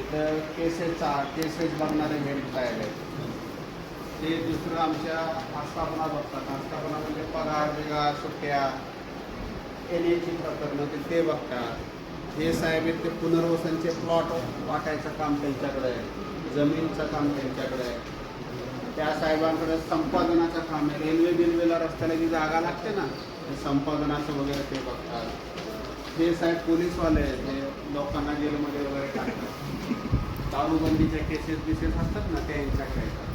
तिथं केसेसचा केसेस बघणारे मेडिकल साहेब आहेत. ते दुसरं आमच्या आस्थापना बघतात. आस्थापना म्हणजे पगार बिगार सुट्ट्या एन एची प्रकरणं ते ते बघतात. हे साहेब आहेत ते पुनर्वसनचे प्लॉट वाटायचं काम त्यांच्याकडे आहे. जमीनचं काम त्यांच्याकडे आहे. त्या साहेबांकडे संपादनाचं काम आहे. रेल्वे बिल्वेला रस्त्याला जी जागा लागते ना ते संपादनाचं वगैरे ते बघतात. हे साहेब पोलीसवाले आहेत हे लोकांना जेलमध्ये वगैरे टाकतात. दारूबंदीच्या केसेस बिसेस असतात ना ते यांच्याकडे येतात.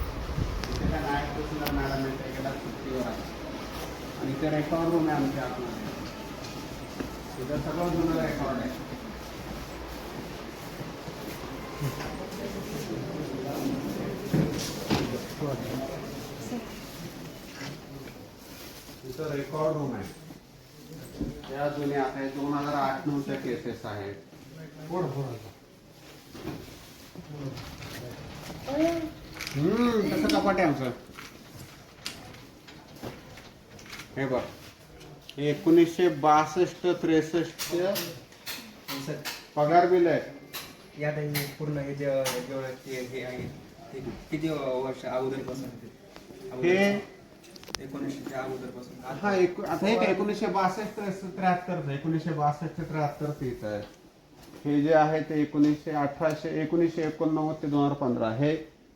तिथे त्या नायक तहसीलदार मॅडम यांच्या गेला सुट्टीवर आहे आणि ते रेकॉर्ड रूम आहे आमच्या आतमध्ये. तिथं सगळं जुनं रेकॉर्ड आहे. तिथं रेकॉर्ड रूम आहे. त्या जुन्या आता हे दोन हजार आठ नऊच्या केसेस आहेत. हम्म कसं कपाट आहे आमचं? हे बघ हे एकोणीसशे बासष्ट त्रेसष्ट सर पगार बिल आहे. या टाइम पूर्ण हे जे जेवढं ते हे आहे ते किती वर्ष अगोदरपासून ते? हे एकोणीसशेच्या अगोदरपासून. हा एक आता हे काय एकोणीसशे बासष्ट त्र्याहत्तर एकोणीसशे बासष्ट त्र्याहत्तर तीच आहे. हे जे आहे ते एकोणीसशे अठराशे एकोणीसशे एकोणनव्वद ते दोन हजार पंधरा. हे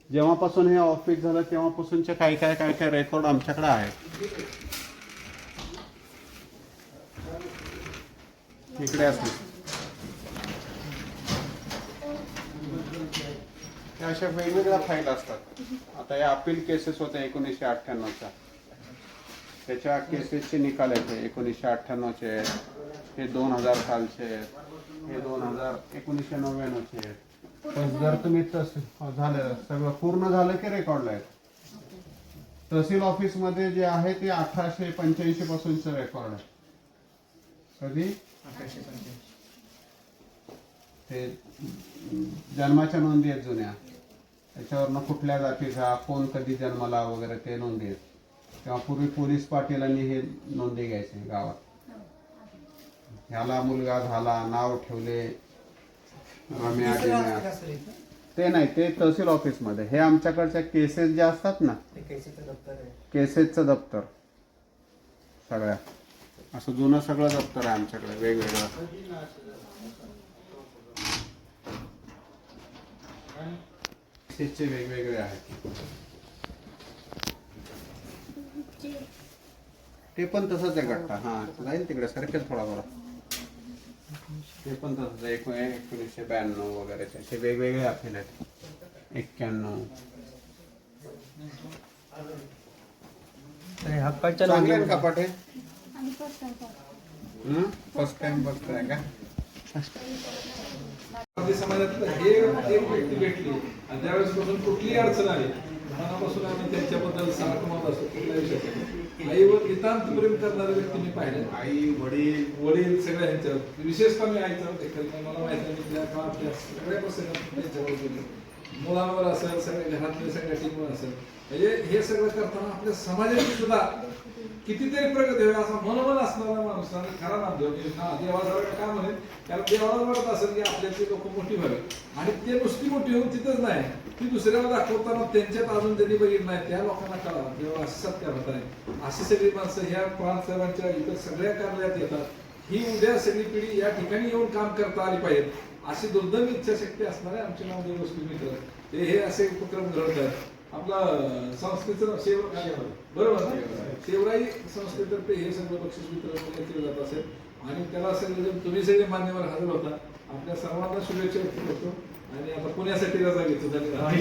जेव्हापासून हे ऑफिस झालं तेव्हापासूनचे काय काय काय काय रेकॉर्ड आमच्याकडे आहेत? इकडे असले अशा वेगवेगळ्या फाईल असतात. आता या अपील केसेस होत्या एकोणीसशे अठ्ठ्याण्णवच्या. त्याच्या केसेसचे निकाल येते एकोणीसशे अठ्ठ्याण्णवचे आहेत. हे दोन हजार सालचे आहेत. हे दोन हजार एकोणीसशे नव्याण्णवचे आहेत. पण जर तुम्ही तस झालं सगळं पूर्ण झालं की रेकॉर्डला आहेत. तहसील ऑफिसमध्ये जे आहे ते अठराशे पंच्याऐंशी पासूनचं रेकॉर्ड आहे. कधी? ते जन्माच्या नोंदी आहेत जुन्या. त्याच्यावरनं कुठल्या जातीचा कोण कधी जन्माला वगैरे ते नोंदी आहेत. तेव्हा पूर्वी पोलीस पाटीलांनी हे नोंदी घ्यायचे गावात. ह्याला मुलगा झाला नाव ठेवले. ते नाही ते तहसील ऑफिसमध्ये. हे आमच्याकडच्या केसेस जे असतात ना केसेसचं दप्तर. सगळ्या. असं जुनं सगळं दप्तर आहे आमच्याकडे वेगवेगळं. केसेसचे वेगवेगळे आहेत. ते पण तसंच आहे गट्टा. हा जाईल तिकडे सारखेच थोडा थोडा. ते पण तसंच आहे. एको- एकोणीसशे ब्याण्णव वगैरे असे वेगवेगळे अपील आहेत एक्क्याण्णव. तर हक्काच्या चांगले नोंदी- आहेत का पाठे? आणि फर्स्ट टाइम पाहतो. फर्स्ट टाइम बघताय का? समाजातलं हे एक व्यक्ती भेटली. आणि त्यावेळेसपासून कुठलीही अडचण आली. मनापासून आम्ही त्यांच्याबद्दल सारखं मत असतो कुठल्या विषयासाठी आईवर नितांत प्रेम करणारे व्यक्ती मी पाहिले. आई वडील. वडील सगळ्या यांच्यावर विशेषतः मी आईचं देखील मला माहिती आहे सगळ्या प्रसंगात त्यांच्यावर मुलांवर असेल सगळ्या घरातल्या सगळ्या टीमवर असेल. म्हणजे हे सगळं करताना आपल्या समाजाची सुद्धा कितीतरी प्रगती होईल असा मनोमन असणारा माणूस आणि खरा नामदेव की हा देवाजवळ का म्हणेल त्याला देवाला वाटत असेल की आपल्यातली लोक मोठी व्हावी. आणि ते नुसती मोठी होऊन तिथंच नाही. ती दुसऱ्याला दाखवताना त्यांच्यात अजून त्यांनी बघितलं नाही. त्या लोकांना कळावं देवा असं सत्य होत आहे. अशी सगळी माणसं ह्या प्रांत इतर सगळ्या कार्यात येतात. ही उद्या सगळी पिढी या ठिकाणी येऊन काम करता आली पाहिजे अशी दुर्दम इच्छाशक्ती असणारे आमचे नामदेव गोष्टी मित्र ते हे असे उपक्रम घडवत आहेत आपला संस्थेचं शेव बरोबर? शेवराई संस्थेतर्फे हे सगळं बक्षीस वितरण केलं जात असेल. आणि त्याला सगळे तुम्ही सगळे मान्यवर हजर होता. आपल्या सर्वांना शुभेच्छा व्यक्त करतो. आणि आता पुण्यासाठी रजा घेतो धन्यवाद.